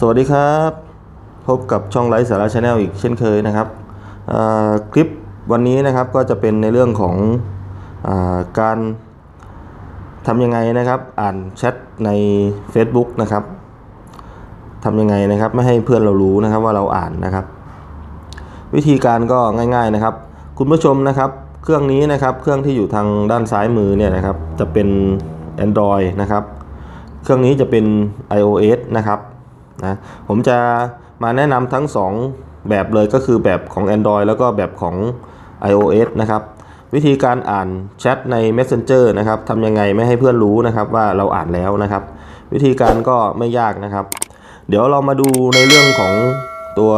สวัสดีครับ พบกับช่องไลฟ์สาระชาแนลอีกเช่นเคยนะครับคลิปวันนี้นะครับก็จะเป็นในเรื่องของอาการทำยังไงนะครับ อ่านแชทใน Facebook นะครับทำยังไงนะครับ ไม่ให้เพื่อนเรารู้นะครับว่าเราอ่านนะครับ วิธีการก็ง่ายๆนะครับ คุณผู้ชมนะครับ เครื่องนี้นะครับ เครื่องที่อยู่ทางด้านซ้ายมือเนี่ยนะครับ จะเป็น Android นะครับ เครื่องนี้จะเป็น iOS นะครับ นะผมจะมาแนะนำทั้ง 2 แบบเลยก็คือแบบของ Android แล้วก็แบบของ iOS นะครับ วิธีการอ่านแชทใน Messenger นะครับทำยังไงไม่ให้เพื่อนรู้นะครับว่าเราอ่านแล้วนะครับ วิธีการก็ไม่ยากนะครับ เดี๋ยวเรามาดูในเรื่องของตัว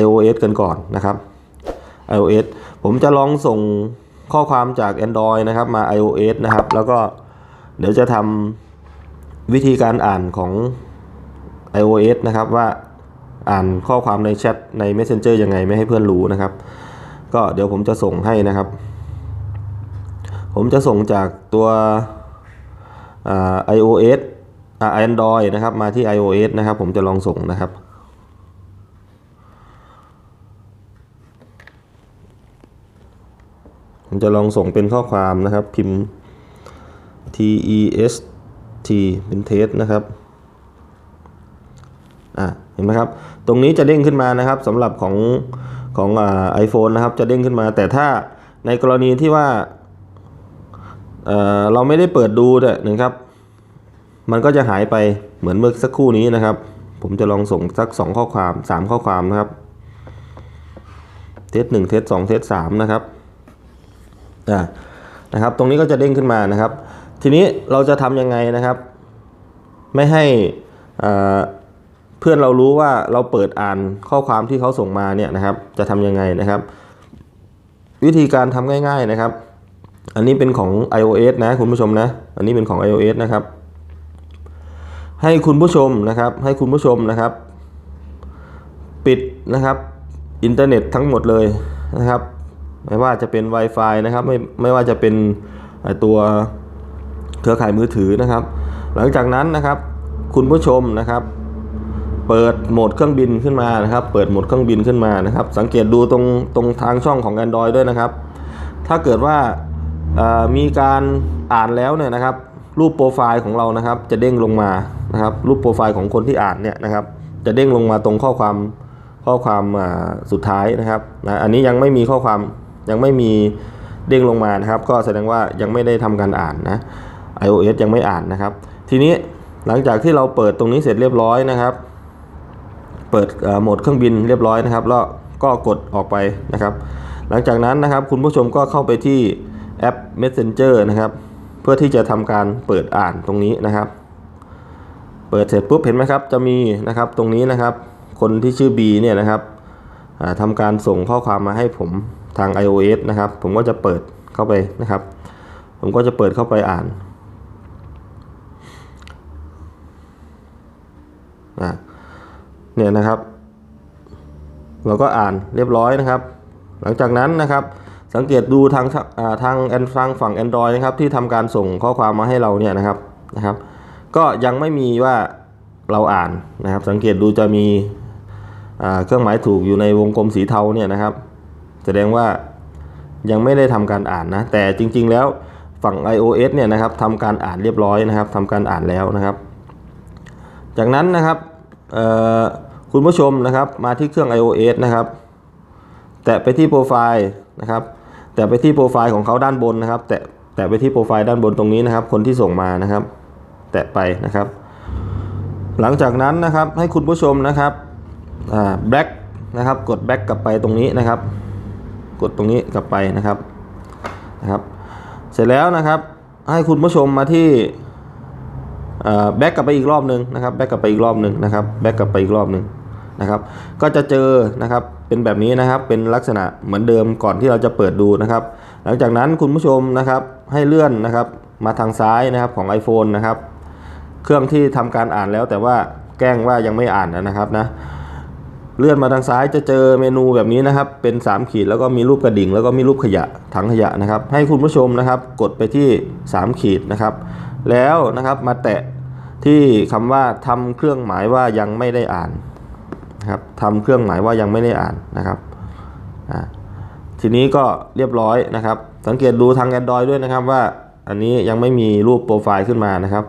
iOS กันก่อนนะครับ iOS ผมจะลองส่งข้อความจาก Android นะครับมา iOS นะครับ แล้วก็เดี๋ยวจะทำวิธีการอ่านของ iOS นะครับว่าอ่านข้อความในแชทใน Messenger ยังไงไม่ให้เพื่อนรู้นะครับ ก็เดี๋ยวผมจะส่งให้นะครับ ผมจะส่งจากตัวอ่า iOS อ่า Android นะครับมาที่ iOS นะครับผมจะลองส่งนะครับผมจะลองส่งเป็นข้อความนะครับพิมพ์ T E S T เป็นเทสนะครับ นไหมครับ ตรงนี้จะเด้งขึ้นมานะครับสำหรับของของไอโฟนนะครับจะเด้งขึ้นมา แต่ถ้าในกรณีที่ว่าเเราไม่ได้เปิดดูเนี่ยนะครับ มันก็จะหายไปเหมือนเมื่อสักครู่นี้นะครับ ผมจะลองส่งสักสองข้อความสามข้อความนะครับ เทสหนึ่งเทสสองเทสสามนะครับอ่านะครับ ตรงนี้ก็จะเด้งขึ้นมานะครับ ทีนี้เราจะทำยังไงนะครับ ไม่ให้อ่า พื่อนเรารู้ว่าเราเปิดอ่านข้อความที่เขาส่งมาเนี่ยนะครับ จะทำยังไงนะครับ วิธีการทำง่าย ๆนะครับ อันนี้เป็นของ iOS นะคุณผู้ชมนะ อันนี้เป็นของ iOS นะครับ ให้คุณผู้ชมนะครับ ให้คุณผู้ชมนะครับ ปิดนะครับอินเทอร์เน็ตทั้งหมดเลยนะครับ ไม่ว่าจะเป็น Wi-Fi นะครับไม่ไม่ว่าจะเป็นตัวเครือข่ายมือถือนะครับ หลังจากนั้นนะครับ คุณผู้ชมนะครับ เปิดโหมดเครื่องบินขึ้นมานะครับ เปิดโหมดเครื่องบินขึ้นมานะครับ สังเกตดูตรงตรงทางช่องของ Android ด้วยนะครับ ถ้าเกิดว่ามีการอ่านแล้วเนี่ยนะครับ รูปโปรไฟล์ของเรานะครับ จะเด้งลงมานะครับ รูปโปรไฟล์ของคนที่อ่านเนี่ยนะครับ จะเด้งลงมาตรงข้อความข้อความสุดท้ายนะครับนะอันนี้ยังไม่มีข้อความยังไม่มีเด้งลงมานะครับ ก็แสดงว่ายังไม่ได้ทำการอ่านนะ iOS ยังไม่อ่านนะครับ ทีนี้หลังจากที่เราเปิดตรงนี้เสร็จเรียบร้อยนะครับ เปิดโหมดเครื่องบินเรียบร้อยนะครับแล้วก็กดออกไปนะครับ หลังจากนั้นนะครับคุณผู้ชมก็เข้าไปที่แอป Messenger นะครับ เพื่อที่จะทำการเปิดอ่านตรงนี้นะครับ เปิดเสร็จปุ๊บเห็นไหมครับจะมีนะครับตรงนี้นะครับ คนที่ชื่อ B เนี่ยนะครับทำการส่งข้อความมาให้ผมทาง iOS นะครับ ผมก็จะเปิดเข้าไปนะครับ ผมก็จะเปิดเข้าไปอ่านอ่า เนี่ยนะครับ เราก็อ่านเรียบร้อยนะครับ หลังจากนั้นนะครับ สังเกตดูทางทางแอนทางฝั่ง Android นะครับที่ทำการส่งข้อความมาให้เราเนี่ยนะครับนะครับ ก็ยังไม่มีว่าเราอ่านนะครับ สังเกตดูจะมีเครื่องหมายถูกอยู่ในวงกลมสีเทาเนี่ยนะครับ แสดงว่ายังไม่ได้ทำการอ่านนะ แต่จริง ๆ แล้วฝั่ง iOS เนี่ยนะครับทำการอ่านเรียบร้อยนะครับทำการอ่านแล้วนะครับ จากนั้นนะครับ คุณผู้ชมนะครับมาที่เครื่อง iOS นะครับแตะไปที่โปรไฟล์นะครับแตะไปที่โปรไฟล์ของเขาด้านบนนะครับ แตะแตะไปที่โปรไฟล์ด้านบนตรงนี้นะครับ คนที่ส่งมานะครับ แตะไปนะครับ หลังจากนั้นนะครับให้คุณผู้ชมนะครับอ่า back นะครับกด back กลับไปตรงนี้นะครับ กดตรงนี้กลับไปนะครับนะครับ เสร็จแล้วนะครับให้คุณผู้ชมมาที่แบ็กกลับไปอีกรอบหนึ่งนะครับแบ็กกลับไปอีกรอบหนึ่งนะครับแบ็กกลับไปอีกรอบหนึ่ง นะครับ ก็จะเจอนะครับเป็นแบบนี้นะครับเป็นลักษณะเหมือนเดิมก่อนที่เราจะเปิดดูนะครับ หลังจากนั้นคุณผู้ชมนะครับให้เลื่อนนะครับมาทางซ้ายนะครับของ iPhone นะครับ เครื่องที่ทำการอ่านแล้วแต่ว่าแกล้งว่ายังไม่อ่านนะครับนะเลื่อนมาทางซ้ายจะเจอเมนูแบบนี้นะครับ เป็น 3 ขีดแล้วก็มีรูปกระดิ่ง แล้วก็มีรูปขยะถังขยะนะครับ ให้คุณผู้ชมนะครับ กดไปที่ 3 ขีดนะครับ แล้วนะครับมาแตะที่คำว่าทำเครื่องหมายว่ายังไม่ได้อ่าน นะครับทำเครื่องหมายว่ายังไม่ได้อ่านนะครับทีนี้ก็เรียบร้อยนะครับ สังเกตดูทาง Android ด้วยนะครับว่าอันนี้ยังไม่มีรูปโปรไฟล์ขึ้นมานะครับ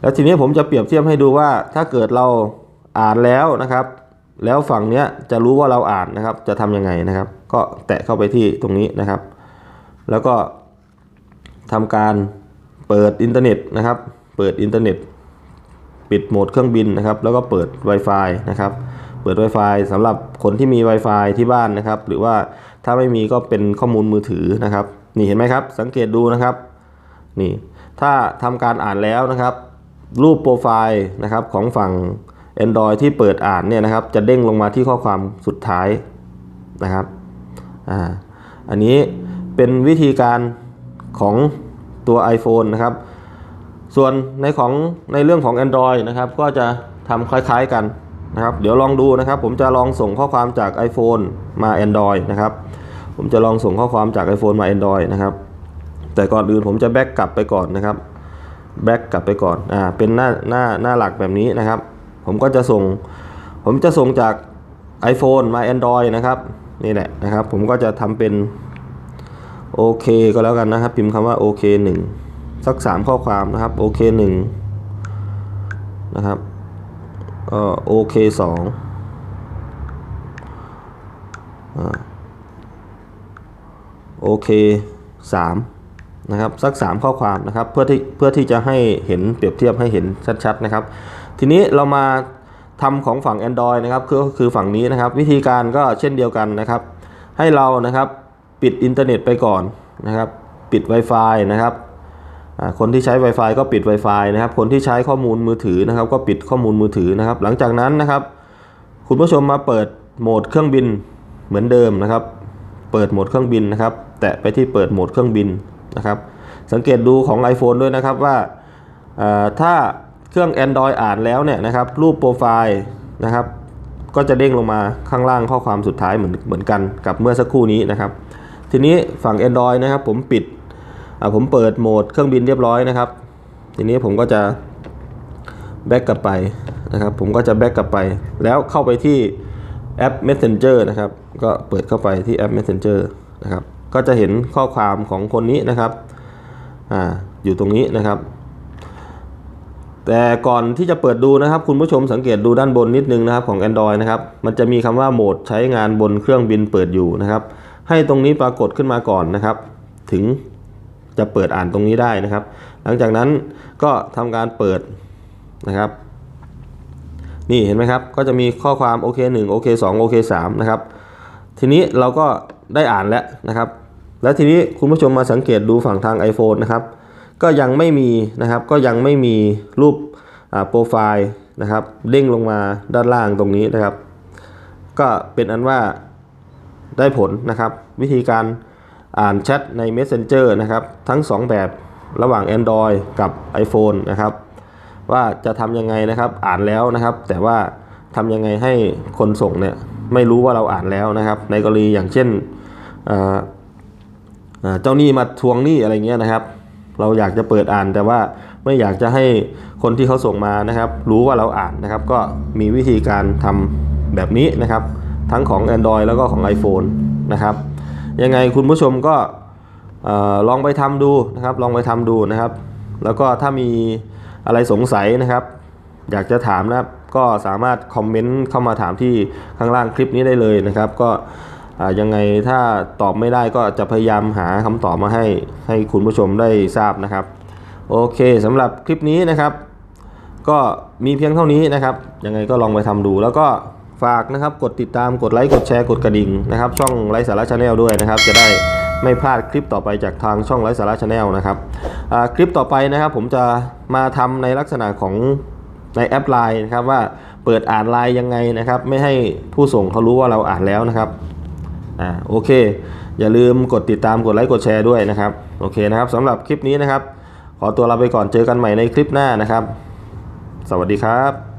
แล้วทีนี้ผมจะเปรียบเทียบให้ดูว่าถ้าเกิดเราอ่านแล้วนะครับ แล้วฝั่งเนี้ยจะรู้ว่าเราอ่านนะครับ จะทำยังไงนะครับ ก็แตะเข้าไปที่ตรงนี้นะครับ แล้วก็ทำการเปิดอินเทอร์เน็ตนะครับ เปิดอินเทอร์เน็ต ปิดโหมดเครื่องบินนะครับ แล้วก็เปิด Wi-Fi นะครับ เปิด Wi-Fi สำหรับคนที่มี Wi-Fi ที่บ้านนะครับ หรือว่าถ้าไม่มีก็เป็นข้อมูลมือถือนะครับ นี่เห็นไหมครับ สังเกตดูนะครับ นี่ ถ้าทำการอ่านแล้วนะครับ รูปโปรไฟล์นะครับของฝั่ง Android ที่เปิดอ่านเนี่ยนะครับ จะเด้งลงมาที่ข้อความสุดท้ายนะครับ อ่า อันนี้เป็นวิธีการของตัว iPhone นะครับ ส่วนในของในเรื่องของ Android นะครับ ก็จะทำคล้ายๆกัน นะครับ เดี๋ยวลองดูนะครับ ผมจะลองส่งข้อความจาก iPhone มา Android นะครับ ผมจะลองส่งข้อความจาก iPhone มา Android นะครับ แต่ก่อนอื่นผมจะแบ็กกลับไปก่อนนะครับ แบ็กกลับไปก่อน อ่า เป็นหน้าหน้าหน้าหลักแบบนี้นะครับ ผมก็จะส่ง ผมจะส่งจาก iPhone มา Android นะครับ นี่แหละนะครับ ผมก็จะทำเป็นโอเคก็แล้วกันนะครับ พิมพ์คำว่าโอเคหนึ่งสักสามข้อความนะครับโอเคหนึ่งนะครับ อ่อโอเคสองอ่าโอเคสามนะครับสักสามข้อความนะครับเพื่อที่เพื่อที่จะให้เห็นเปรียบเทียบให้เห็นชัดๆนะครับ ทีนี้เรามาทำของฝั่ง Android นะครับคือคือฝั่งนี้นะครับ วิธีการก็เช่นเดียวกันนะครับ ให้เรานะครับปิดอินเทอร์เน็ตไปก่อนนะครับ ปิด Wi-Fi นะครับ คนที่ใช้ Wi-Fi ก็ปิด Wi-Fi นะครับ คนที่ใช้ข้อมูลมือถือนะครับ ก็ปิดข้อมูลมือถือนะครับ หลังจากนั้นนะครับ คุณผู้ชมมาเปิดโหมดเครื่องบินเหมือนเดิมนะครับ เปิดโหมดเครื่องบินนะครับ แตะไปที่เปิดโหมดเครื่องบินนะครับ สังเกตดูของ iPhone ด้วยนะครับว่าถ้าเครื่อง Android อ่านแล้วเนี่ยนะครับ รูปโปรไฟล์นะครับ ก็จะเด้งลงมาข้างล่างข้อความสุดท้ายเหมือนเหมือนกันกับเมื่อสักครู่นี้นะครับ ทีนี้ฝั่ง Android นะครับ ผมปิด ผมเปิดโหมดเครื่องบินเรียบร้อยนะครับ ทีนี้ผมก็จะแบ็กกลับไปนะครับผมก็จะแบ็กกลับไป แล้วเข้าไปที่แอป Messenger นะครับ ก็เปิดเข้าไปที่แอป Messenger นะครับ ก็จะเห็นข้อความของคนนี้นะครับอ่าอยู่ตรงนี้นะครับ แต่ก่อนที่จะเปิดดูนะครับ คุณผู้ชมสังเกตดูด้านบนนิดนึงนะครับของ Android นะครับ มันจะมีคำว่าโหมดใช้งานบนเครื่องบินเปิดอยู่นะครับ ให้ตรงนี้ปรากฏขึ้นมาก่อนนะครับ ถึง จะเปิดอ่านตรงนี้ได้นะครับ หลังจากนั้นก็ทำการเปิดนะครับ นี่เห็นไหมครับ ก็จะมีข้อความโอเค1โอเค2โอเค3นะครับ ทีนี้เราก็ได้อ่านแล้วนะครับ แล้วทีนี้คุณผู้ชมมาสังเกตดูฝั่งทาง iPhone นะครับ ก็ยังไม่มีนะครับ ก็ยังไม่มีรูปโปรไฟล์นะครับเด้งลงมาด้านล่างตรงนี้นะครับ ก็เป็นอันว่าได้ผลนะครับ วิธีการ อ่านแชทใน Messenger นะครับทั้ง 2 แบบระหว่าง Android กับ iPhone นะครับว่าจะทำยังไงนะครับอ่านแล้วนะครับ แต่ว่าทำยังไงให้คนส่งเนี่ยไม่รู้ว่าเราอ่านแล้วนะครับ ในกรณีอย่างเช่นเจ้าหนี้มาทวงหนี้อะไรเงี้ยนะครับ เราอยากจะเปิดอ่านแต่ว่าไม่อยากจะให้คนที่เขาส่งมานะครับ รู้ว่าเราอ่านนะครับ ก็มีวิธีการทำแบบนี้นะครับ ทั้งของ Android แล้วก็ของ iPhone นะครับ ยังไงคุณผู้ชมก็ลองไปทำดูนะครับ ลองไปทำดูนะครับ แล้วก็ถ้ามีอะไรสงสัยนะครับ อยากจะถามนะครับ ก็สามารถคอมเมนต์เข้ามาถามที่ข้างล่างคลิปนี้ได้เลยนะครับ ก็ยังไงถ้าตอบไม่ได้ก็จะพยายามหาคำตอบมาให้ให้คุณผู้ชมได้ทราบนะครับ โอเคสำหรับคลิปนี้นะครับ ก็มีเพียงเท่านี้นะครับ ยังไงก็ลองไปทำดูแล้วก็ ฝากนะครับกดติดตามกดไลค์กดแชร์กดกระดิ่งนะครับ ช่องไลฟ์สาระชาแนลด้วยนะครับ จะได้ไม่พลาดคลิปต่อไปจากทางช่องไลฟ์สาระชาแนลนะครับคลิปต่อไปนะครับ ผมจะมาทำในลักษณะของในแอปไลน์นะครับว่าเปิดอ่านไลน์ยังไงนะครับ ไม่ให้ผู้ส่งเขารู้ว่าเราอ่านแล้วนะครับอ่าโอเค อย่าลืมกดติดตามกดไลค์กดแชร์ด้วยนะครับโอเคนะครับสำหรับคลิปนี้นะครับ ขอตัวลาไปก่อนเจอกันใหม่ในคลิปหน้านะครับ สวัสดีครับ